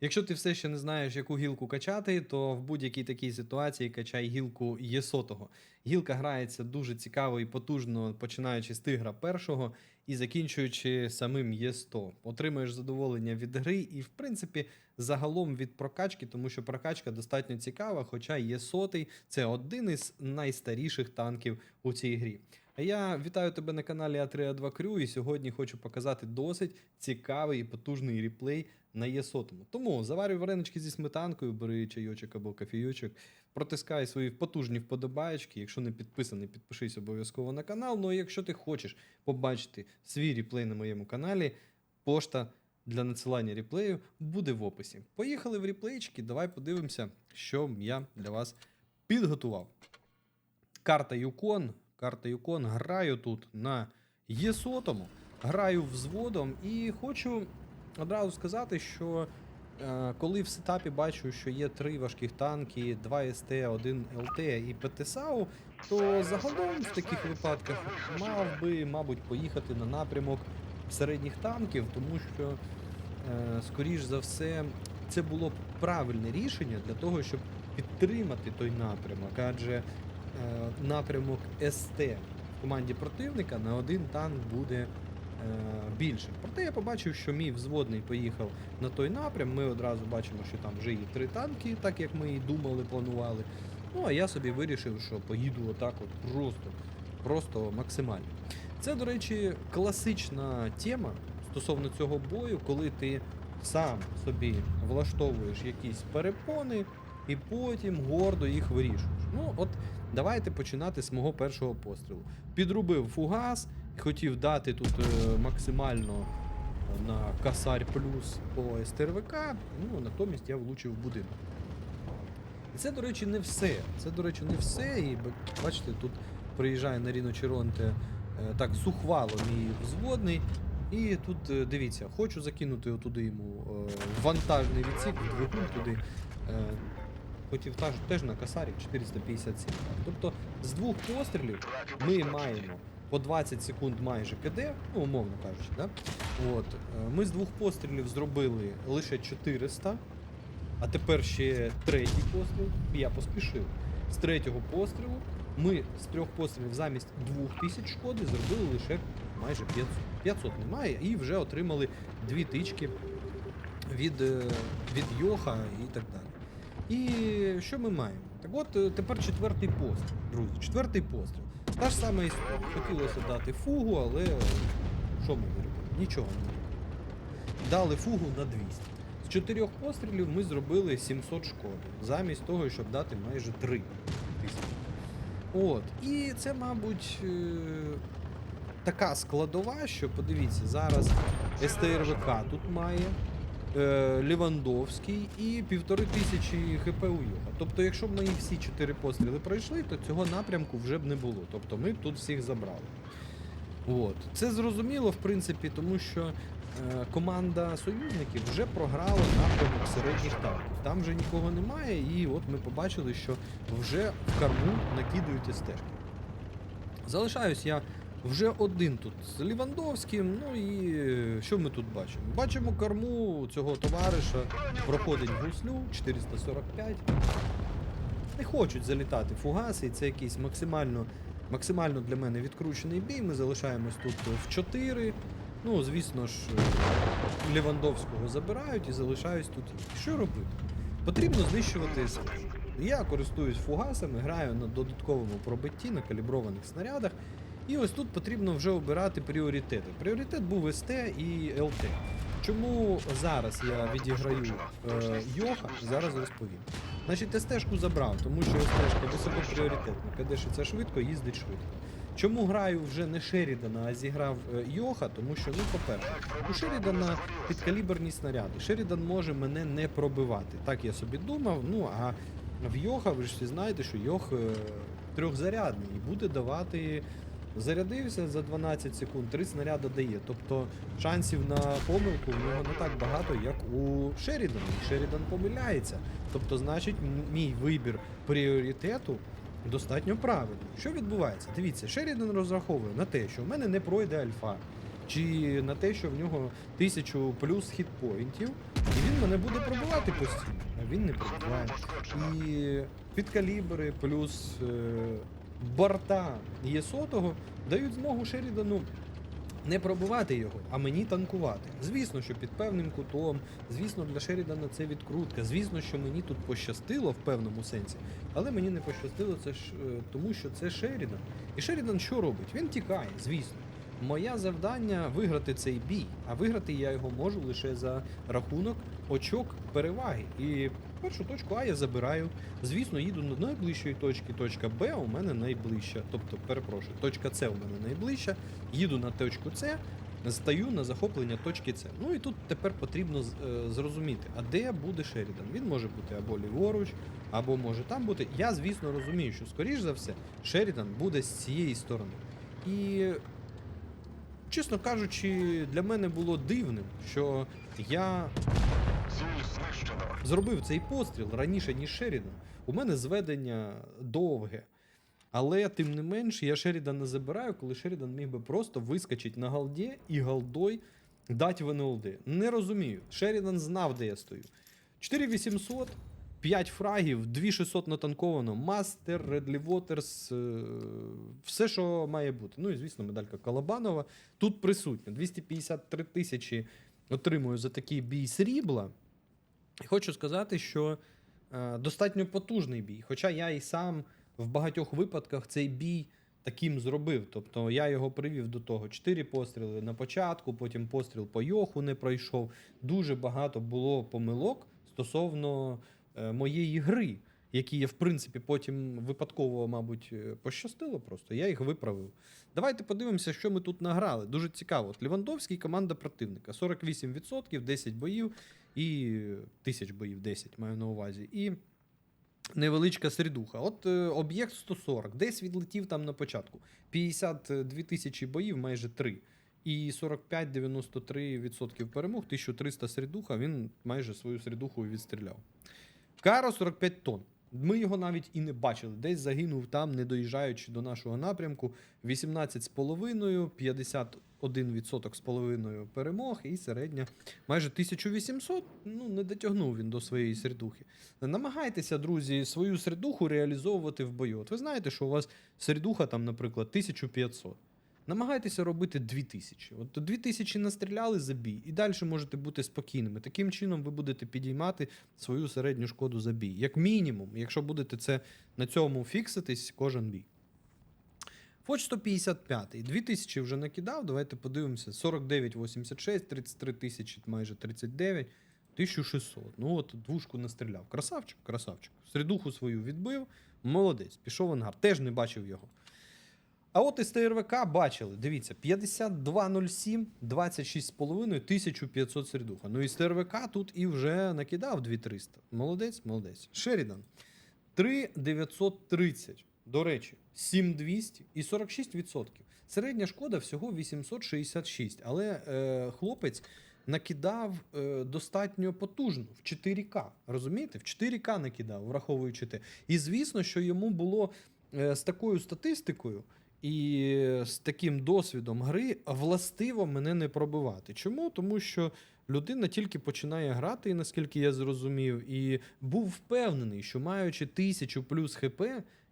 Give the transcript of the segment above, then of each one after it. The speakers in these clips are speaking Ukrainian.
Якщо ти все ще не знаєш, яку гілку качати, то в будь-якій такій ситуації качай гілку Єсотого. Гілка грається дуже цікаво і потужно, починаючи з тигра першого і закінчуючи самим Є100. Отримуєш задоволення від гри і, в принципі, загалом від прокачки, тому що прокачка достатньо цікава, хоча Є100 це один із найстаріших танків у цій грі. Я вітаю тебе на каналі А3А2 Crew і сьогодні хочу показати досить цікавий і потужний реплей на Є100. Тому заварюй варенички зі сметанкою, бери чайочок або кофійочок, протискай свої потужні вподобаєчки. Якщо не підписаний, підпишись обов'язково на канал. Ну а якщо ти хочеш побачити свій реплей на моєму каналі, пошта для надсилання реплею буде в описі. Поїхали в реплейчики, давай подивимося, що я для вас підготував. Карта Юкон. Карта Юкон. Граю тут на Є100, граю взводом і хочу одразу сказати, що е, коли в сетапі бачу, що є три важких танки, 2 СТ, 1 ЛТ і ПТСАУ, то загалом в таких випадках мав би, мабуть, поїхати на напрямок середніх танків, тому що, е, скоріш за все, це було б правильне рішення для того, щоб підтримати той напрямок, адже напрямок СТ в команді противника на один танк буде е, більше. Проте я побачив, що мій взводний поїхав на той напрям. Ми одразу бачимо, що там вже є три танки, так як ми і думали, планували. Ну а я собі вирішив, що поїду отак от просто, просто максимально. Це, до речі, класична тема стосовно цього бою, коли ти сам собі влаштовуєш якісь перепони і потім гордо їх вирішуєш. Ну, от давайте починати з мого першого пострілу. Підрубив фугас, хотів дати тут е, максимально на касарь плюс по СТРВК, ну натомість я влучив в будинок. І це, до речі, не все. Це, до речі, не все. І бачите, тут приїжджає на Ріно Черонте е, так зухвало мій взводний. І тут е, дивіться, хочу закинути отуди йому е, вантажний відсік, двигун туди. Хотів теж на касарі 457. Тобто з двох пострілів ми маємо по 20 секунд майже КД, ну умовно кажучи, да? От, е, ми з двох пострілів зробили лише 400, а тепер ще третій постріл. Я поспішив. З третього пострілу ми з трьох пострілів замість 2000 шкоди зробили лише майже 500. 500 немає, і вже отримали дві тички від, е, від Йоха і так далі. І що ми маємо? Так от е, тепер четвертий постріл, друзі. Четвертий постріл. Та ж сама історія. Хотілося дати фугу, але що ми виробили? Нічого не виробили. Дали фугу на 200. З чотирьох пострілів ми зробили 700 шкоди, замість того, щоб дати майже 3 тисячі. От. І це, мабуть, е, така складова, що подивіться, зараз СТРВК тут має. Е, Лівандовський і півтори тисячі хп у Йоха. Тобто, якщо б мої всі чотири постріли пройшли, то цього напрямку вже б не було. Тобто ми б тут всіх забрали. От. Це зрозуміло, в принципі, тому що е, команда союзників вже програла напрямок середніх танків. Там вже нікого немає, і от ми побачили, що вже в корму накидують стежки. Залишаюсь я вже один тут з Лівандовським. Ну і е, що ми тут бачимо? Бачимо корму цього товариша, проходить гуслю 445. Не хочуть залітати фугаси, і це якийсь максимально, максимально для мене відкручений бій. Ми залишаємось тут в 4. Ну, звісно ж, е, Лівандовського забирають і залишаюсь тут. Що робити? Потрібно знищувати СТ. Я користуюсь фугасами, граю на додатковому пробитті, на каліброваних снарядах. І ось тут потрібно вже обирати пріоритети. Пріоритет був СТ і ЛТ. Чому зараз я відіграю е, Йоха, зараз розповім. Значить, СТ-шку забрав, тому що СТ-шка високопріоритетна, кадешиться швидко, їздить швидко. Чому граю вже не Шерідана, а зіграв е, Йоха? Тому що, ну, по-перше, у Шерідана підкаліберні снаряди. Шерідан може мене не пробивати. Так я собі думав. Ну а в Йоха, ви ж всі знаєте, що Йох е, трьохзарядний і буде давати. Зарядився за 12 секунд, 3 снаряди дає. Тобто шансів на помилку в нього не так багато, як у Шерідана. Шерідан помиляється. Тобто, значить, мій вибір пріоритету достатньо правильний. Що відбувається? Дивіться, Шерідан розраховує на те, що в мене не пройде альфа, чи на те, що в нього тисячу плюс хітпоінтів, І він мене буде пробивати постійно, а він не пробиває. І підкалібри плюс е, борта Є100 дають змогу Шерідану не пробивати його, а мені танкувати. Звісно, що під певним кутом, звісно, для Шерідана це відкрутка. Звісно, що мені тут пощастило в певному сенсі, але мені не пощастило це ж е, тому, що це Шерідан. І Шерідан що робить? Він тікає, звісно. Моє завдання виграти цей бій, а виграти я його можу лише за рахунок очок переваги. І першу точку А я забираю. Звісно, їду до найближчої точки. Точка Б у мене найближча. Тобто, перепрошую, точка С у мене найближча. Їду на точку С, стаю на захоплення точки С. Ну і тут тепер потрібно е, зрозуміти, а де буде Шерідан. Він може бути або ліворуч, або може там бути. Я, звісно, розумію, що скоріш за все Шерідан буде з цієї сторони. І чесно кажучи, для мене було дивним, що я зробив цей постріл раніше, ніж Шерідан. У мене зведення довге. Але тим не менш, я Шерідана забираю, коли Шерідан міг би просто вискочити на галді і галдой дати в НЛД. Не розумію. Шерідан знав, де я стою. 4800, 5 фрагів, 2600 натанковано, мастер, Редлі Вотерс, е, все, що має бути. Ну і звісно, медалька Колобанова тут присутня. 253 тисячі отримую за такий бій срібла. І хочу сказати, що е, достатньо потужний бій. Хоча я і сам в багатьох випадках цей бій таким зробив. Тобто я його привів до того. Чотири постріли на початку, потім постріл по Йоху не пройшов. Дуже багато було помилок стосовно е, моєї гри, які я, в принципі, потім випадково, мабуть, е, пощастило просто. Я їх виправив. Давайте подивимося, що ми тут награли. Дуже цікаво. От Лівандовський команда противника. 48%, 10 боїв і тисяч боїв 10 маю на увазі. І невеличка середуха. От е, об'єкт 140, десь відлетів там на початку. 52 тисячі боїв, майже 3. І 45-93% перемог, 1300 середуха, він майже свою середуху відстріляв. Каро 45 тонн. Ми його навіть і не бачили. Десь загинув там, не доїжджаючи до нашого напрямку. 18,5, 51% з половиною перемог і середня майже 1800. Ну, не дотягнув він до своєї середухи. Намагайтеся, друзі, свою середуху реалізовувати в бою. От ви знаєте, що у вас середуха там, наприклад, 1500. Намагайтеся робити 2000. От 2000 настріляли за бій, і далі можете бути спокійними. Таким чином ви будете підіймати свою середню шкоду за бій. Як мінімум, якщо будете це на цьому фікситись кожен бій. Фоч 155, 2000 вже накидав. Давайте подивимося. 49,86, 33 тисячі, майже 39, 1600. Ну от двушку настріляв. Красавчик, красавчик. Середуху свою відбив. Молодець, пішов ангар. Теж не бачив його. А от із ТРВК бачили, дивіться, 5207, 26,5, 1500 середуха. Ну і з ТРВК тут і вже накидав 2300. Молодець, молодець. Шерідан 3930. До речі, 7200 і 46%. Середня шкода всього 866, але е, хлопець накидав е, достатньо потужно в 4К. Розумієте? В 4К накидав, враховуючи те. І звісно, що йому було е, з такою статистикою і з таким досвідом гри властиво мене не пробивати. Чому? Тому що людина тільки починає грати, наскільки я зрозумів, і був впевнений, що маючи тисячу плюс хп,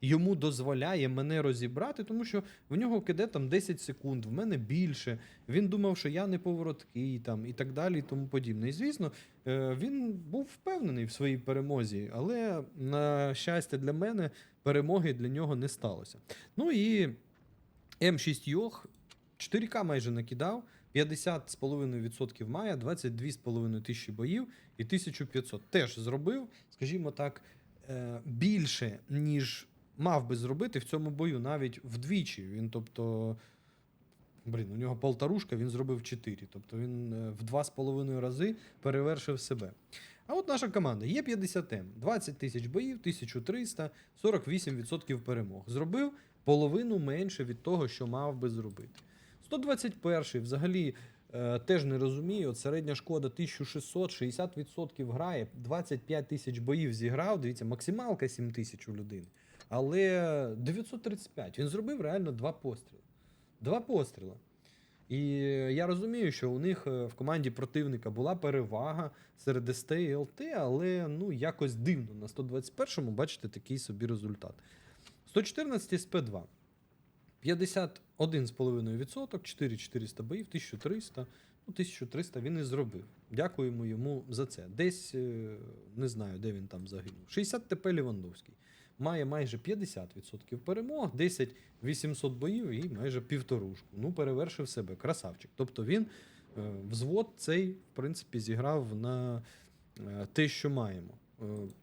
йому дозволяє мене розібрати, тому що в нього киде там 10 секунд, в мене більше. Він думав, що я не повороткий там і так далі, і тому подібне. І звісно, е, він був впевнений в своїй перемозі, але на щастя для мене перемоги для нього не сталося. Ну і М6 Йох 4К майже накидав. 50,5% має, 22,5 тисячі боїв і 1500. Теж зробив, скажімо так, е, більше, ніж мав би зробити в цьому бою, навіть вдвічі. Він, тобто, блін, у нього полторушка, він зробив 4. Тобто він е, в 2,5 рази перевершив себе. А от наша команда є 50М, 20 тисяч боїв, 1300, 48% перемог. Зробив половину менше від того, що мав би зробити. 121-й взагалі е, теж не розумію. Середня шкода 1600, 60% грає, 25 тисяч боїв зіграв. Дивіться, максималка 7 тисяч у людини. Але 935. Він зробив реально два постріли. Два постріли. І я розумію, що у них е, в команді противника була перевага серед СТ і ЛТ, але ну якось дивно. На 121-му бачите такий собі результат. 114 СП 2 51,5%, 4400 боїв, 1300. Ну, 1300 він і зробив. Дякуємо йому за це. Десь е, не знаю, де він там загинув. 60 ТП Лівандовський. Має майже 50% перемог, 10 800 боїв і майже півторушку. Ну, перевершив себе. Красавчик. Тобто він е, взвод цей, в принципі, зіграв на е, те, що маємо.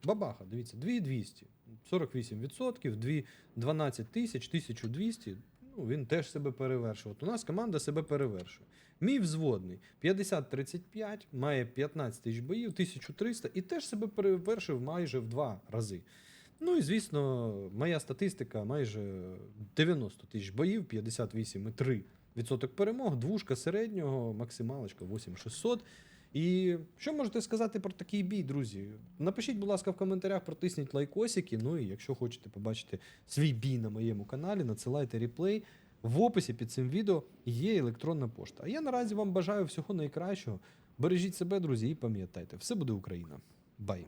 Бабаха, дивіться, 2200, 48%, 2 12 тисяч, 1200. Ну, він теж себе перевершив. От у нас команда себе перевершує. Мій взводний 50-35, має 15 тисяч боїв, 1300 і теж себе перевершив майже в два рази. Ну і звісно, моя статистика майже 90 тисяч боїв, 58,3% перемог, двушка середнього, максималочка 8600. І що можете сказати про такий бій, друзі? Напишіть, будь ласка, в коментарях, протисніть лайкосики. Ну і якщо хочете побачити свій бій на моєму каналі, надсилайте реплей. В описі під цим відео є електронна пошта. А я наразі вам бажаю всього найкращого. Бережіть себе, друзі, і пам'ятайте, все буде Україна. Бай!